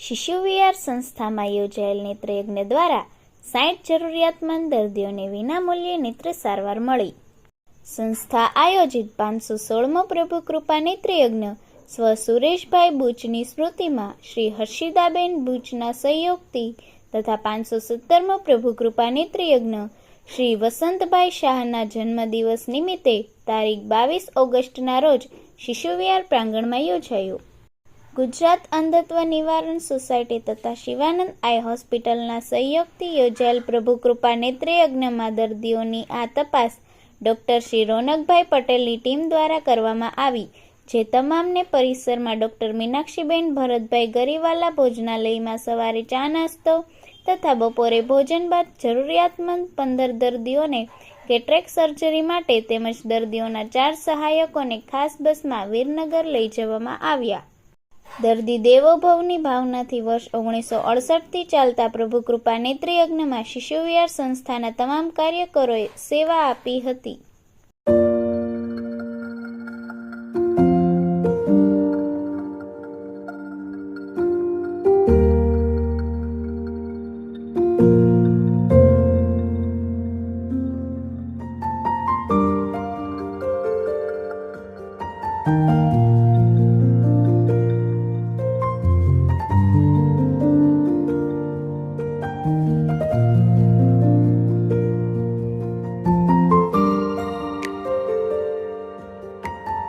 શિશુ વિહાર સંસ્થામાં યોજાયેલ નેત્રયજ્ઞ દ્વારા સાઠ જરૂરિયાતમંદ દર્દીઓને વિનામૂલ્યે નેત્ર સારવાર મળી. સંસ્થા આયોજિત પાંચસો સોળમો પ્રભુ કૃપા નેત્રયજ્ઞ સ્વ સુરેશભાઈ બુચની સ્મૃતિમાં શ્રી હર્ષિદાબેન બુચના સહયોગથી તથા પાંચસો સત્તરમો પ્રભુ કૃપા નેત્રયજ્ઞ શ્રી વસંતભાઈ શાહના જન્મદિવસ નિમિત્તે તારીખ બાવીસ ઓગસ્ટના રોજ શિશુવિહાર પ્રાંગણમાં યોજાયું. ગુજરાત અંધત્વ નિવારણ સોસાયટી તથા શિવાનંદ આઈ હોસ્પિટલના સહયોગથી યોજાયેલ પ્રભુ કૃપા નેત્રયજ્ઞમાં દર્દીઓની આ તપાસ ડૉક્ટર શ્રી રોનકભાઈ પટેલની ટીમ દ્વારા કરવામાં આવી, જે તમામને પરિસરમાં ડૉક્ટર મીનાક્ષીબેન ભરતભાઈ ગરીવાલા ભોજનાલયમાં સવારે ચા નાસ્તો તથા બપોરે ભોજન બાદ જરૂરિયાતમંદ પંદર દર્દીઓને કેટ્રેક સર્જરી માટે તેમજ દર્દીઓના ચાર સહાયકોને ખાસ બસમાં વીરનગર લઈ જવામાં આવ્યા. દર્દી દેવોભવની ભાવનાથી વર્ષ ઓગણીસો અડસઠથી ચાલતા પ્રભુ કૃપા નેત્રયજ્ઞમાં શિશુવિહાર સંસ્થાના તમામ કાર્યકરોએ સેવા આપી હતી.